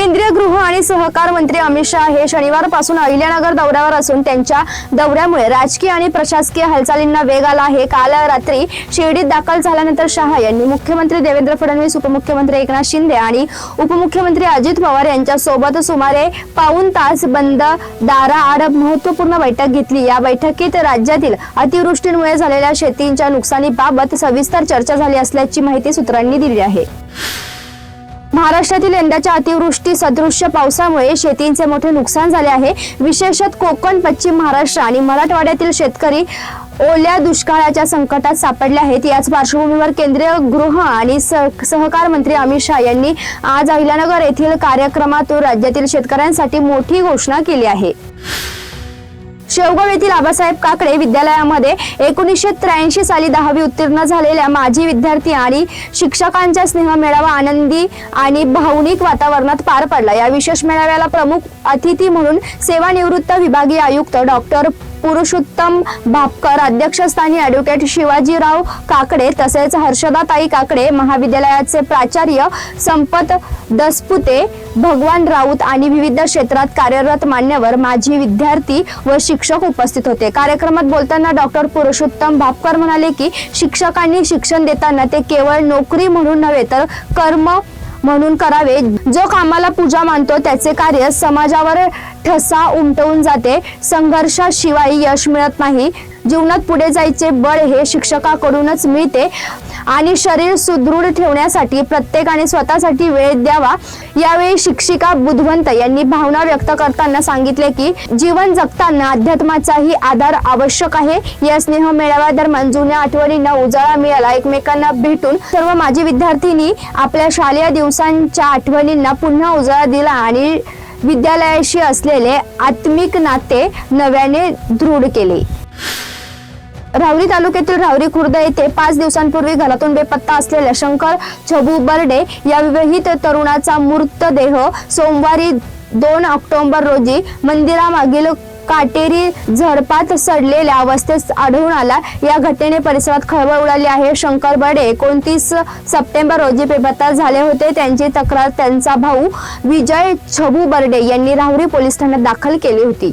केंद्रीय गृह आणि सहकार मंत्री अमित शहा हे शनिवारपासून अहिल्यानगर दौऱ्यावर असून त्यांच्या दौऱ्यामुळे राजकीय आणि प्रशासकीय हालचालींना वेग आला आहे. काल रात्री शिर्डीत दाखल झाल्यानंतर शहा यांनी मुख्यमंत्री देवेंद्र फडणवीस उपमुख्यमंत्री एकनाथ शिंदे आणि उपमुख्यमंत्री अजित पवार यांच्यासोबत सुमारे पाऊन तास बंद दारा आड महत्त्वपूर्ण बैठक घेतली. या बैठकीत राज्यातील अतिवृष्टीमुळे झालेल्या शेतींच्या नुकसानीबाबत सविस्तर चर्चा झाली असल्याची माहिती सूत्रांनी दिली आहे. महाराष्ट्रातील यंदाच्या अतिवृष्टी सदृश्य पावसामुळे शेतींचे मोठे नुकसान झाले आहे. विशेषत कोकण पश्चिम महाराष्ट्र आणि मराठवाड्यातील शेतकरी ओल्या दुष्काळाच्या संकटात सापडले आहेत. याच पार्श्वभूमीवर केंद्रीय गृह आणि सह- सहकार मंत्री अमित शहा यांनी आज अहिल्यानगर येथील कार्यक्रमातून राज्यातील शेतकऱ्यांसाठी मोठी घोषणा केली आहे. शेवगाव येथील आबासाहेब काकडे विद्यालयामध्ये एकोणीसशे त्र्याऐंशी साली दहावी उत्तीर्ण झालेल्या माजी विद्यार्थी आणि शिक्षकांचा स्नेह मेळावा आनंदी आणि भावनिक वातावरणात पार पडला. या विशेष मेळाव्याला प्रमुख अतिथी म्हणून सेवानिवृत्त विभागीय आयुक्त डॉक्टर पुरुषोत्तम भापकर अध्यक्षस्थानी ॲडव्होकेट शिवाजीराव काकडे तसेच हर्षदाताई काकडे महाविद्यालयाचे प्राचार्य संपत दसपुते भगवान राऊत आणि विविध क्षेत्रात कार्यरत मान्यवर माजी विद्यार्थी व शिक्षक उपस्थित होते. कार्यक्रमात बोलताना डॉक्टर पुरुषोत्तम भापकर म्हणाले की शिक्षकांनी शिक्षण देताना ते केवळ नोकरी म्हणून नव्हे तर कर्म म्हणून करावे. जो कामाला पूजा मानतो त्याचे कार्य समाजावर ठसा उमटवून जाते. संघर्षाशिवाय यश मिळत नाही. जीवनात पुढे जायचे बळ हे शिक्षकाकडूनच मिळते. आणि शरीर सुदृढ ठेवण्यासाठी प्रत्येकाने स्वतःसाठी वेळ द्यावा. यावेळी शिक्षिका बुधवंत यांनी भावना व्यक्त करताना सांगितले की जीवन जगताना अध्यात्माचाही आधार आवश्यक आहे. या स्नेह मेळाव्या दरम्यान जुन्या आठवणींना उजाळा मिळाला. एकमेकांना भेटून सर्व माजी विद्यार्थ्यांनी आपल्या शालेय दिवसांच्या आठवणींना पुन्हा उजाळा दिला आणि विद्यालयाशी असलेले आत्मिक नाते नव्याने दृढ केले. राहुरी तालुक्यातील राहुरी खुर्द येथे पाच दिवसांपूर्वी घरातून बेपत्ता असलेल्या शंकर छबू बर्डे या विवाहित तरुणाचा मृतदेह सोमवारी दोन ऑक्टोबर रोजी मंदिरामागील काटेरी झडपात सडलेल्या अवस्थेत आढळून आला. या घटनेने परिसरात खळबळ उडाली आहे. शंकर बर्डे एकोणतीस सप्टेंबर रोजी बेपत्ता झाले होते. त्यांची तक्रार त्यांचा भाऊ विजय छबू बर्डे यांनी राहुरी पोलीस ठाण्यात दाखल केली होती.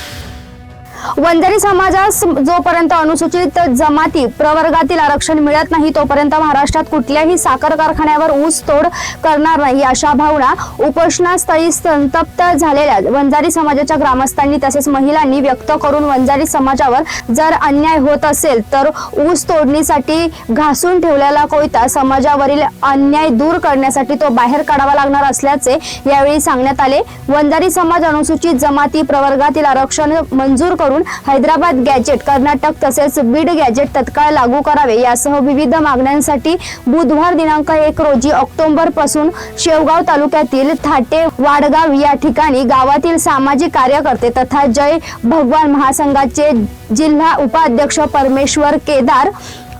वंजारी समाजास जोपर्यंत अनुसूचित जमाती प्रवर्गातील आरक्षण मिळत नाही तोपर्यंत महाराष्ट्रात कुठल्याही साखर कारखान्यावर ऊस तोड करणार नाही अशा भावना उपोषणास्थळी संतप्त झालेल्या वंजारी समाजाच्या ग्रामस्थांनी तसेच महिलांनी व्यक्त करून वंजारी समाजावर जर अन्याय होत असेल तर ऊस तोडणीसाठी घासून ठेवलेला कोयता समाजावरील अन्याय दूर करण्यासाठी तो बाहेर काढावा लागणार असल्याचे यावेळी सांगण्यात आले. वंजारी समाज अनुसूचित जमाती प्रवर्गातील आरक्षण मंजूर करून हैदराबाद गॅजेट कर्नाटक तसेच बीड गॅजेट तत्काळ लागू करावे. यासह विविध मागण्यांसाठी बुधवार दिनांक एक रोजी ऑक्टोबरपासून शेवगाव तालुक्यातील थाटे वाडगाव या ठिकाणी गावातील सामाजिक कार्यकर्ते तथा जय भगवान महासंघाचे जिल्हा उपाध्यक्ष परमेश्वर केदार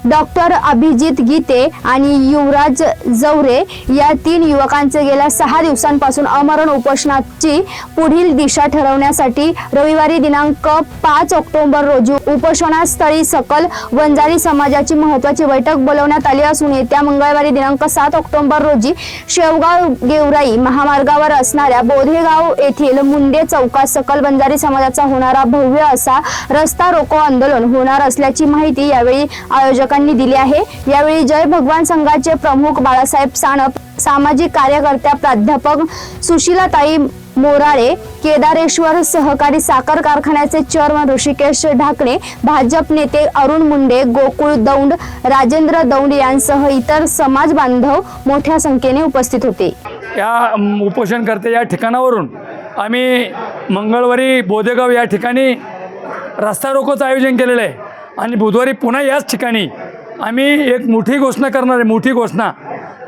डॉक्टर अभिजित गीते आणि युवराज जवरे या तीन युवकांचे गेल्या सहा दिवसांपासून अमरण उपोषणाची पुढील दिशा ठरवण्यासाठी रविवारी दिनांक पाच ऑक्टोबर रोजी उपोषणास्थळी सकल वंजारी समाजाची महत्वाची बैठक बोलवण्यात आली असून येत्या मंगळवारी दिनांक सात ऑक्टोबर रोजी शेवगाव गेवराई महामार्गावर असणाऱ्या बोधेगाव येथील मुंडे चौकात सकल वंजारी समाजाचा होणारा भव्य असा रस्ता रोको आंदोलन होणार असल्याची माहिती यावेळी आयोजक शिक्षकांनी दिली आहे. यावेळी जय भगवान संघाचे प्रमुख बाळासाहेब सानप सामाजिक कार्यकर्त्या प्राध्यापक सुशीलाताई मोराळे केदारेश्वर सहकारी साखर कारखान्याचे चेअरमन ऋषिकेश ढाकणे भाजप नेते अरुण मुंडे गोकुळ दौंड राजेंद्र दौंड यांसह इतर समाज बांधव मोठ्या संख्येने उपस्थित होते. या उपोषणकर्ते या ठिकाणावरून आम्ही मंगळवारी बोदेगाव या ठिकाणी रस्ता रोकोचं आयोजन केलेलं आहे. आणि बुधवारी पुन्हा याच ठिकाणी आम्ही एक मोठी घोषणा करणार आहे मोठी घोषणा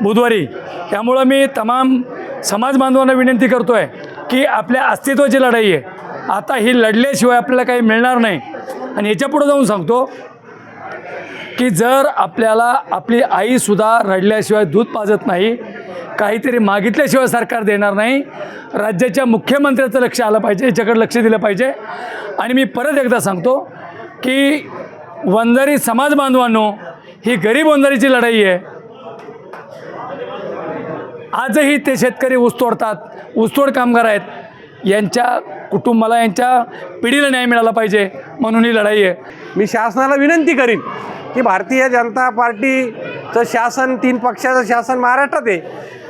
बुधवारी. त्यामुळं मी तमाम समाज बांधवांना विनंती करतो आहे की आपल्या अस्तित्वाची लढाई आहे. आता ही लढल्याशिवाय आपल्याला काही मिळणार नाही. आणि याच्यापुढं जाऊन सांगतो की जर आपल्याला आपली आईसुद्धा रडल्याशिवाय दूध पाजत नाही काहीतरी मागितल्याशिवाय सरकार देणार नाही राज्याच्या मुख्यमंत्र्याचं लक्ष आलं पाहिजे याच्याकडे लक्ष दिलं पाहिजे. आणि मी परत एकदा सांगतो की वंजारी समाज बांधवांनो ही गरीब वंजारीची लढाई आहे. आजही ते शेतकरी ऊस तोडतात ऊसतोड कामगार आहेत. यांच्या कुटुंबाला यांच्या पिढीला न्याय मिळाला पाहिजे म्हणून ही लढाई आहे. मी शासनाला विनंती करीन की भारतीय जनता पार्टीचं शासन तीन पक्षाचं शासन महाराष्ट्रात आहे.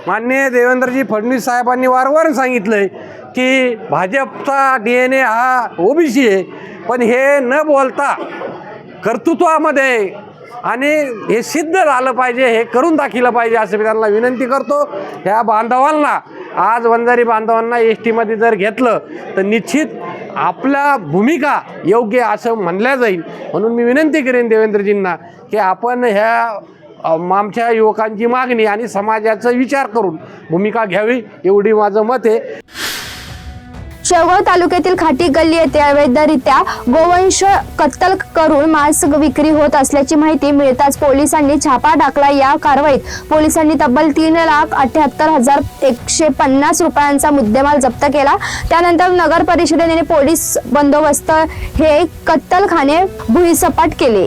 माननीय देवेंद्रजी फडणवीस साहेबांनी वारंवार सांगितलं आहे की भाजपचा डी एन ए हा ओबीसी आहे. पण हे न बोलता कर्तृत्वामध्ये आणि हे सिद्ध झालं पाहिजे हे करून दाखिलं पाहिजे असं मी त्यांना विनंती करतो. ह्या बांधवांना आज वंजारी बांधवांना एस टीमध्ये जर घेतलं तर निश्चित आपल्या भूमिका योग्य असं म्हणल्या जाईल. म्हणून मी विनंती करेन देवेंद्रजींना की आपण ह्या आमच्या युवकांची मागणी आणि समाजाचा विचार करून भूमिका घ्यावी एवढी माझं मत आहे. शेवगाव तालुक्यातील खाटी गल्ली येथे अवैधरित्या गोवंश कत्तल करून मांस विक्री होत असल्याची माहिती मिळताच पोलिसांनी छापा टाकला या कारवाईत. पोलिसांनी तब्बल तीन लाख अठ्याहत्तर हजार एकशे पन्नास रुपयांचा मुद्देमाल जप्त केला. त्यानंतर नगर परिषदेने पोलीस बंदोबस्त हे कत्तलखाने भुईसपाट केले.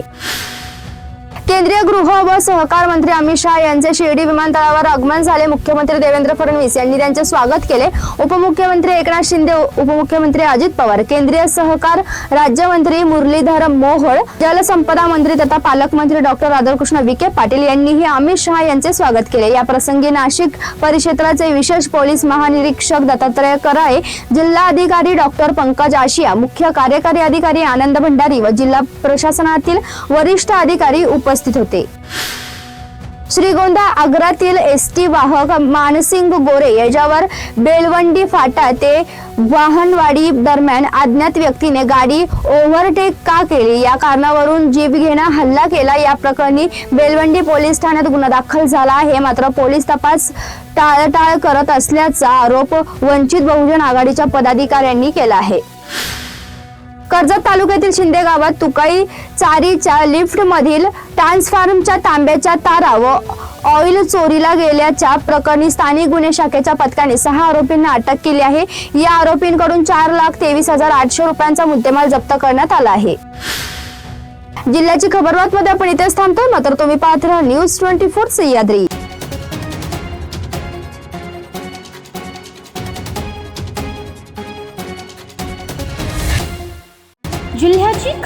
केंद्रीय गृह व सहकार मंत्री अमित शहा यांचे शिर्डी विमानतळावर आगमन झाले. मुख्यमंत्री देवेंद्र फडणवीस यांनी त्यांचे स्वागत केले. उपमुख्यमंत्री एकनाथ शिंदे उपमुख्यमंत्री अजित पवार केंद्रीय सहकार राज्यमंत्री मुरलीधर मोहोळ जलसंपदा मंत्री तथा पालकमंत्री डॉक्टर राधाकृष्ण विखे पाटील यांनीही अमित शहा यांचे स्वागत केले. या प्रसंगी नाशिक परिक्षेत्राचे विशेष पोलीस महानिरीक्षक दत्तात्रय कराळे जिल्हा अधिकारी डॉक्टर पंकज आशिया मुख्य कार्यकारी अधिकारी आनंद भंडारी व जिल्हा प्रशासनातील वरिष्ठ अधिकारी उपस्थित होते. श्रीगोंदा आग्रातील एस टी वाहक मानसिंग गोरे याच्यावर बेलवंडी फाटा ते वाहनवाडी दरम्यान अज्ञात व्यक्तीने गाडी ओव्हरटेक का केली? या कारणावरून जीवघेणा हल्ला केला. या प्रकरणी बेलवंडी पोलीस ठाण्यात गुन्हा दाखल झाला आहे. मात्र पोलीस तपास टाळटाळ करत असल्याचा आरोप वंचित बहुजन आघाडीच्या पदाधिकाऱ्यांनी केला आहे. कर्जत तालुक्यातील शिंदे गावात तुकाई चारीच्या लिफ्ट मधील ट्रान्सफॉर्मच्या तांब्याच्या तारा व ऑइल चोरीला गेल्याच्या प्रकरणी स्थानिक गुन्हे शाखेच्या पथकाने सहा आरोपींना अटक केली आहे. या आरोपींकडून चार लाख तेवीस हजार आठशे रुपयांचा मुद्देमाल जप्त करण्यात आला आहे. जिल्ह्याची खबर बातमध्ये आपण इथेच थांबतो मात्र तुम्ही पाहत राहा न्यूज ट्वेंटी फोर सह्याद्री